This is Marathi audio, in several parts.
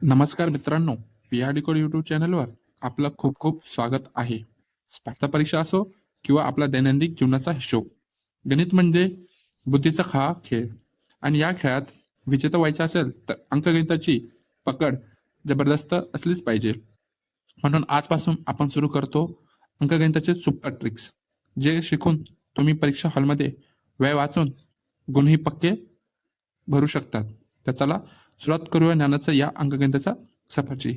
नमस्कार मित्रांनो P R D code YouTube चॅनलवर आपलं खूप खूप स्वागत आहे. स्पर्धा परीक्षा असो किंवा आपला दैनंदिन जीवनाचा हिशोब. गणित म्हणजे बुद्धीचा खा खेळ. आणि या खेळात विजेता व्हायचा असेल तर अंकगणिताची पकड जबरदस्त असलीच पाहिजे. म्हणून आजपासून आपण सुरू करतो अंकगणिताचे सुपर ट्रिक्स जे शिकून तुम्ही परीक्षा हॉलमध्ये वेळ वाचून गुणही पक्के भरू शकतात. तर चला सुरुवात करूया ज्ञानाचा या अंकगणिताचा सफरची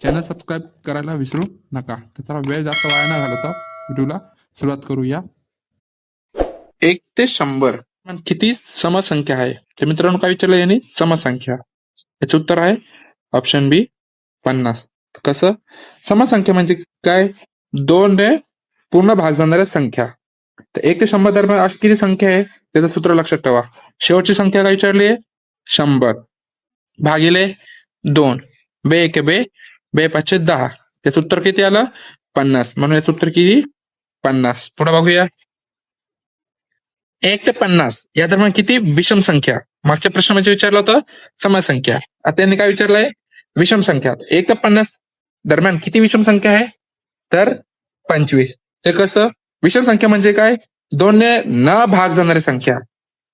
चॅनल सबस्क्राईब करायला विसरू नका. त्याचा वेळ जास्त वाया न घालवता व्हिडिओला सुरुवात करूया. एक ते शंभर. किती समसंख्या आहे? तर मित्रांनो काय विचारलं यांनी? समसंख्या. याचं उत्तर आहे ऑप्शन बी पन्नास. कसं? समसंख्या म्हणजे काय? दोन ने पूर्ण भाग जाणाऱ्या संख्या. तर एक ते शंभर दरम्यान अशी किती संख्या आहे? त्याचं सूत्र लक्षात ठेवा. शेवटची संख्या काय विचारली? आहे शंभर. भागिले दोन. बे एक बे. बे पाचशे दहा. त्याचं उत्तर किती आलं? पन्नास. म्हणून याचं उत्तर किती? पन्नास. पुढे बघूया. एक ते पन्नास. या दरम्यान किती? विषम संख्या. मागच्या प्रश्नामध्ये विचारलं होतं समसंख्या आता त्यांनी काय विचारलंय? विषम संख्या. एक ते पन्नास दरम्यान किती विषम संख्या आहे? तर पंचवीस. ते कसं? विषम संख्या म्हणजे काय? दोन ने न भाग जाणारी संख्या.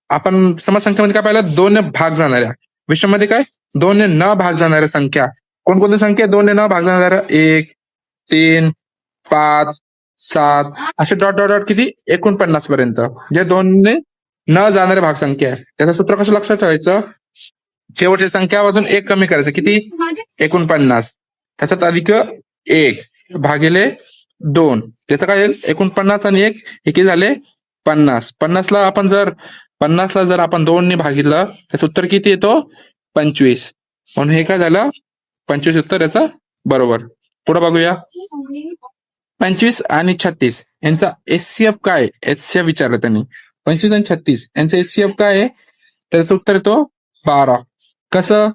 आपण समसंख्येमध्ये काय पाहिलं? दोन भाग जाणाऱ्या. विषममध्ये काय? दोनने न भाग जाणाऱ्या संख्या. कोणकोणत्या संख्या दोनने न भाग जाणाऱ्या? एक तीन पाच सात. असे डॉट डॉट डॉट किती? एकोणपन्नास पर्यंत. जे दोनने न जाणारे भाग संख्या आहे. त्याचं सूत्र कसं लक्षात ठेवायचं? शेवटची संख्या वाजून एक कमी करायचं. किती? एकोणपन्नास. त्याच्यात अधिक एक भागिले दोन. त्याचं काय येईल? एकोणपन्नास आणि एक हे किती झाले? पन्नास. पन्नासला आपण जर पन्नासला जर आपण दोनने भागितलं त्याचं उत्तर किती येतो? पंचवीस. म्हणून हे काय झालं? पंचवीस उत्तर याचं बरोबर. पुढे बघूया. पंचवीस आणि छत्तीस. यांचा एससीएफ काय? एससीएफ विचारलं त्यांनी. पंचवीस आणि छत्तीस. यांचा एससीएफ काय आहे? त्याचं उत्तर येतो बारा. कसं?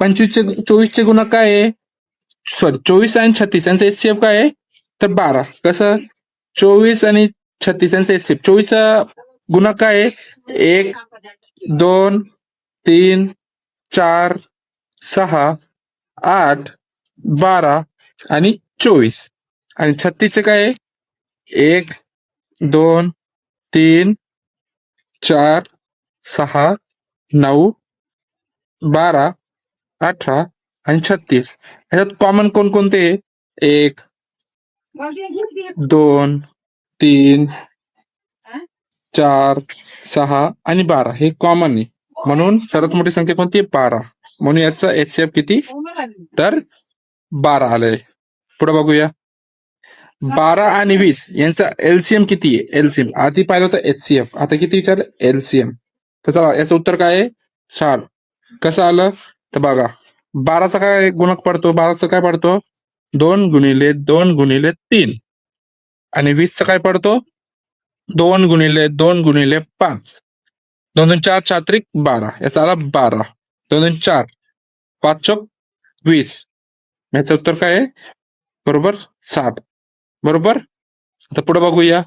पंचवीसचे चोवीसचे गुणक काय आहे? सॉरी चोवीस आणि छत्तीस. यांचा एससीएफ काय आहे? तर बारा. कसं? चोवीस आणि छत्तीस. यांचा एससीएफ चोवीसचा गुणक काय आहे? एक दोन तीन चार सहा आठ बारा आणि चोवीस. आणि छत्तीसचे काय आहे? एक दोन तीन चार सहा नऊ बारा अठरा आणि छत्तीस. ह्याच्यात कॉमन कोणकोणते एक दोन तीन चार सहा आणि बारा. हे कॉमन आहे. म्हणून सर्वात मोठी संख्या कोणती? बारा. म्हणून याचा एचसीएफ किती? तर बारा आलंय. पुढे बघूया. बारा आणि वीस यांचा एलसीएम किती आहे? एलसीएम आधी पाहिलं होतं एचसीएफ आता किती विचारलं? एलसीएम तर चला याचं उत्तर काय आहे? साल कसं आलं? तर बघा. बाराचा काय गुणक पडतो? बाराचा काय पडतो? दोन गुणिले दोन गुणिले तीन. आणि वीसचा काय पडतो? दोन गुणिले दोन गुणिले पाच. दोन दोन चार चात्रिक बारा. याचा आला बारा. दोन दोन चार. पाच चौक वीस. याचं उत्तर काय आहे? बरोबर सात. बरोबर? आता पुढे बघूया.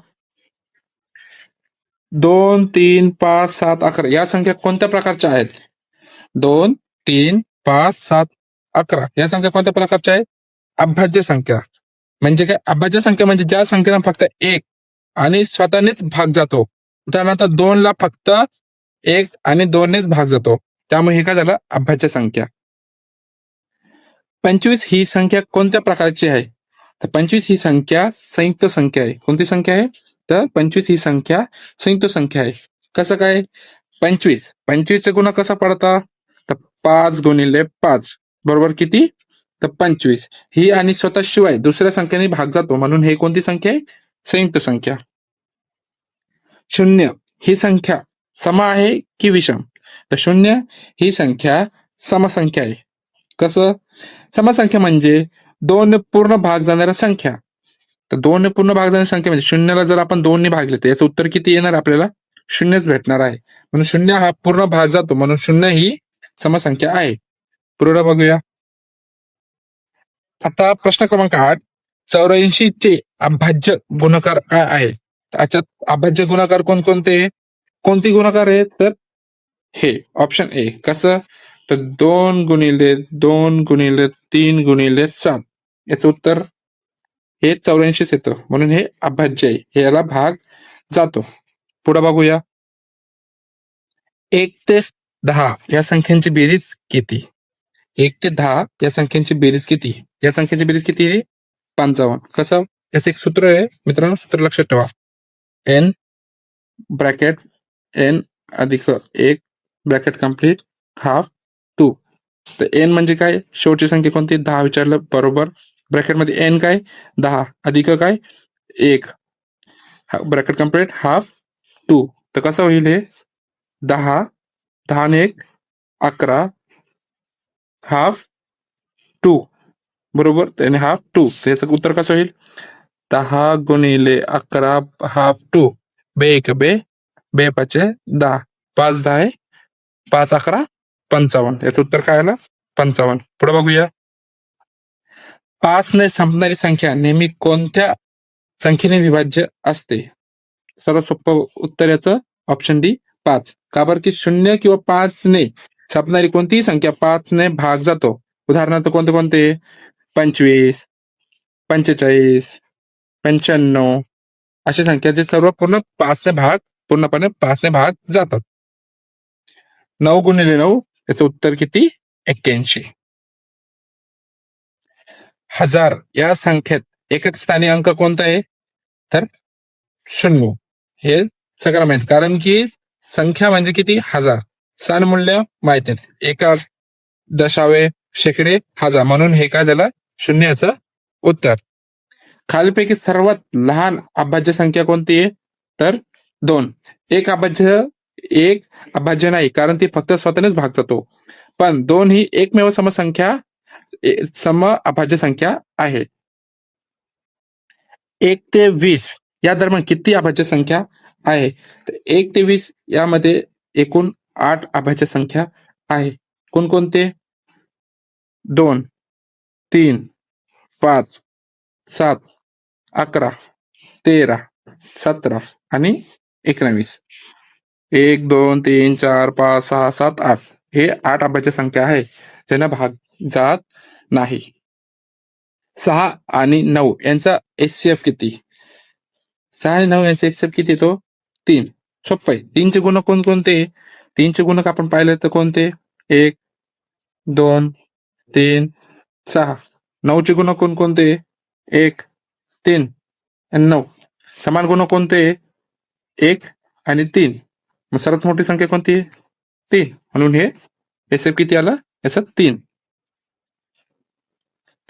दोन, तीन, पाच, सात, अकरा. या संख्या कोणत्या प्रकारच्या आहेत? दोन, तीन, पाच, सात, अकरा. या संख्या कोणत्या प्रकारच्या आहेत? अभाज्य संख्या. म्हणजे काय? अभाज्य संख्या म्हणजे ज्या संख्येला फक्त एक आणि स्वतःनेच भाग जातो. उदाहरणार्थ दोन ला फक्त एक आणि दोननेच भाग जातो. त्यामुळे हे काय झालं? अभाज्य संख्या. पंचवीस ही संख्या कोणत्या प्रकारची आहे? तर पंचवीस ही संख्या संयुक्त संख्या आहे. कोणती संख्या आहे? तर पंचवीस ही संख्या संयुक्त संख्या आहे. कसं काय? पंचवीस. पंचवीसचा गुण कसा पडता? तर पाच गुणिले पाच. बरोबर किती? तर पंचवीस. ही आणि स्वतःशिवाय दुसऱ्या संख्येने भाग जातो. म्हणून हे कोणती संख्या आहे? संयुक्त संख्या. शून्य. ही संख्या सम आहे की विषम? तर शून्य ही संख्या समसंख्या आहे. कसं? समसंख्या म्हणजे दोन पूर्ण भाग जाणाऱ्या संख्या. तर दोन पूर्ण भाग जाणारी संख्या म्हणजे शून्याला जर आपण दोनने भागले तर याचं उत्तर किती येणार आपल्याला? शून्यच भेटणार आहे. म्हणून शून्य हा पूर्ण भाग जातो. म्हणून शून्य ही समसंख्या आहे. पुढे बघूया. आता प्रश्न क्रमांक आठ. चौऱ्याऐंशी चे अभाज्य गुणकार काय आहे? त्याच्यात अभाज्य गुणाकार कोणकोणते? कोणती गुणाकार आहे तर हे ऑप्शन ए कसं? तर दोन गुणिले दोन गुणिले तीन गुणिले सात. याचं उत्तर हे चौऱ्याऐंशीच येतं. म्हणून हे अभाज्य आहे. याला भाग जातो. पुढे बघूया. एक ते दहा या संख्यांची बेरीज किती? एक ते दहा या संख्यांची बेरीज किती? या संख्येची बेरीज किती आहे? पंचावन्न. कसं? याचं एक सूत्र आहे. मित्रांनो सूत्र लक्षात ठेवा. एन ब्रॅकेट एन अधिक एक ब्रॅकेट कंप्लीट हाफ टू. तर एन म्हणजे काय? शेवटची संख्या कोणती? दहा विचारलं बरोबर. ब्रॅकेटमध्ये एन काय? दहा. अधिक काय? एक. Bracket complete half two. तर कसं होईल हे? दहा. दहा आणि एक. अकरा. Half two. बरोबर? त्याने हाफ टू. त्याचं उत्तर कसं होईल? दहा गुणिले अकरा हाफ टू. बे एक बे बे पाचे दहा पाच दहा आहे. पाच अकरा पंचावन्न. याचं उत्तर काय आलं? पंचावन्न. पुढे बघूया. पाच ने संपणारी संख्या नेहमी कोणत्या संख्येने विभाज्य असते? सर्वात सोपं उत्तर याचं ऑप्शन डी पाच. का बरं की शून्य किंवा पाच ने संपणारी कोणतीही संख्या पाच ने भाग जातो? उदाहरणार्थ कोणते कोणते? पंचवीस पंचेचाळीस पंच्याण्णव. अशा संख्या जे सर्व पूर्ण पाचने भाग पूर्णपणे पाचने भाग जातात. नऊ गुणिले नऊ याचं उत्तर किती? एक्क्याऐंशी. हजार या संख्येत एकक स्थानी अंक कोणता आहे? तर शून्य. हे सगळं माहीत. कारण की संख्या म्हणजे किती? हजार. स्थान मूल्य माहिती आहे. एका दशावे शेकडे हजार. म्हणून हे काय झालं? शून्याचं उत्तर. खालीपैकी सर्वात लहान अभाज्य संख्या कोणती आहे? तर दोन. एक अभाज्य एक अभाज्य नाही कारण ती फक्त स्वतःनेच भाग जातो पण दोन ही एकमेव समसंख्या सम अभाज्य संख्या आहे. एक ते वीस या दरम्यान किती अभाज्य संख्या आहे? तर एक ते वीस यामध्ये एकूण आठ अभाज्य संख्या आहे. कोणकोणते? दोन तीन पाच सात अकरा तेरा सतरा आणि एकोणावीस एक दोन तीन चार पाच सहा सात आठ. हे आठ अभाज्य संख्या आहे. ज्यांना भाग जात नाही. सहा आणि नऊ. यांचा एचसीएफ किती? सहा आणि नऊ यांचा एचसीएफ किती येतो तीन. सोप्प आहे तीनचे गुण कोणकोणते तीनचे गुणक आपण पाहिले तर कोणते? एक दोन तीन सहा. नऊचे गुण कोणकोणते एक तीन आणि नऊ. समान गुण कोणते? एक आणि तीन. मग सर्वात मोठी संख्या कोणती आहे? तीन. म्हणून हे एस एफ किती आला? याचा तीन.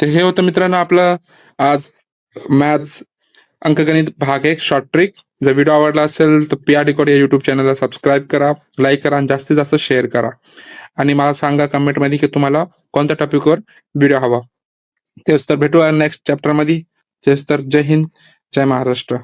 तर हे होतं मित्रांनो आपलं आज मॅथ्स अंकगणित भाग एक शॉर्ट ट्रिक जर व्हिडिओ आवडला असेल तर पी आर डिकॉड या युट्यूब चॅनलला सबस्क्राईब करा लाईक करा आणि जास्तीत जास्त शेअर करा. आणि मला सांगा कमेंटमध्ये की तुम्हाला कोणत्या टॉपिकवर व्हिडिओ हवा. तेच तर भेटू नेक्स्ट चॅप्टरमध्ये तेच तर जय हिंद जय महाराष्ट्र.